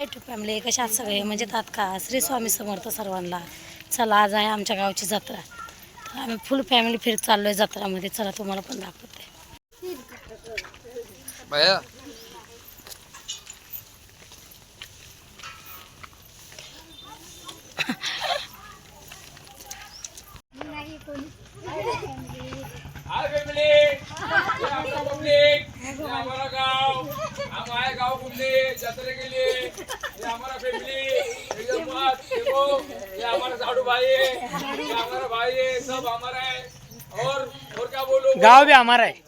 Family कशा आहात सगळे? म्हणजे तात का? श्री स्वामी समर्थ सर्वांना. चला आज आहे आमच्या गावची जत्रा. तर आम्ही फुल फॅमिली फिरत चाललोय जत्रामध्ये. चला तुम्हाला पण दाखवते. भैया. हाय फॅमिली आमचा पब्लिक हमारा गांव हम आए गांव जत्रे के लिए ये हमारा फैमिली ये हमारा साडू भाई है ये हमारा भाई है सब हमारा है और और क्या बोलो? गाव भी हमारा है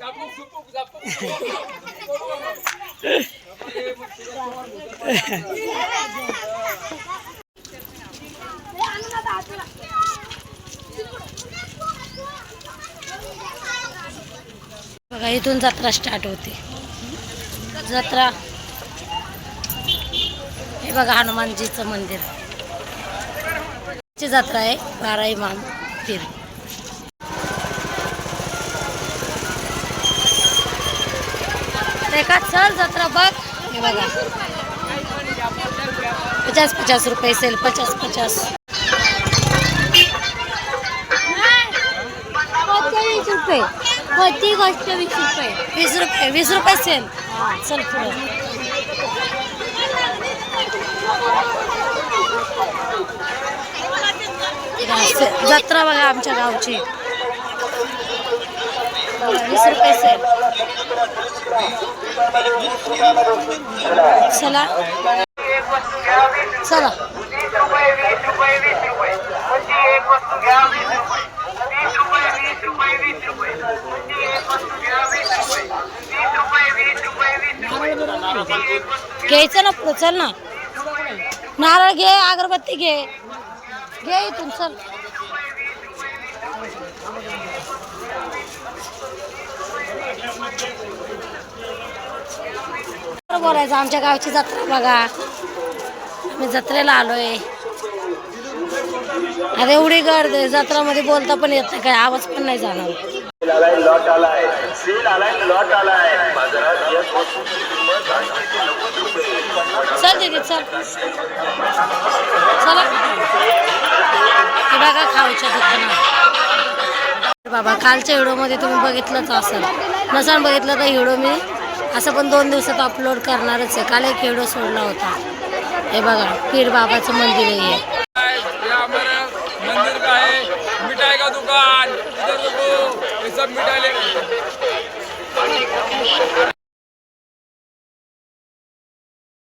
बघा इथून जत्रा स्टार्ट होते. जत्रा. हे बघा हनुमानजीचं मंदिर. ची जत्रा आहे बारा इमाम पीर रेखा चल जत्रा बघ. हे बघा. पचास पचास रुपये सेल पचास पचास. वीस रुपये. कोणती गोष्ट वीस रुपये. वीस रुपये वीस रुपये सेल. चल पुढं. से- जत्रा बघा आमच्या गावची. वीस रुपये सेल चला. चला. घ्यायचं ना पुढं चल ना. नारळ घे अगरबत्ती घे. घे इथून चल. बोलायचं? आमच्या गावची जत्रा बघा. आम्ही जत्रेला आलोय. अरे एवढी गर्द आहे जत्रामध्ये बोलता पण येत नाही काय आवाज पण नाही जाणार. आलाय लॉट आलाय आलाय लॉट आलाय बाजारात चल चल. बाबा कालच्या व्हिडिओमध्ये तुम्ही बघितलंच असेल. नसाल बघितलं तर व्हिडिओ मी असं पण दोन दिवसात अपलोड करणारच आहे. काल एक व्हिडिओ सोडला होता. हे बघा पीर बाबाचं मंदिर आहे दुकान?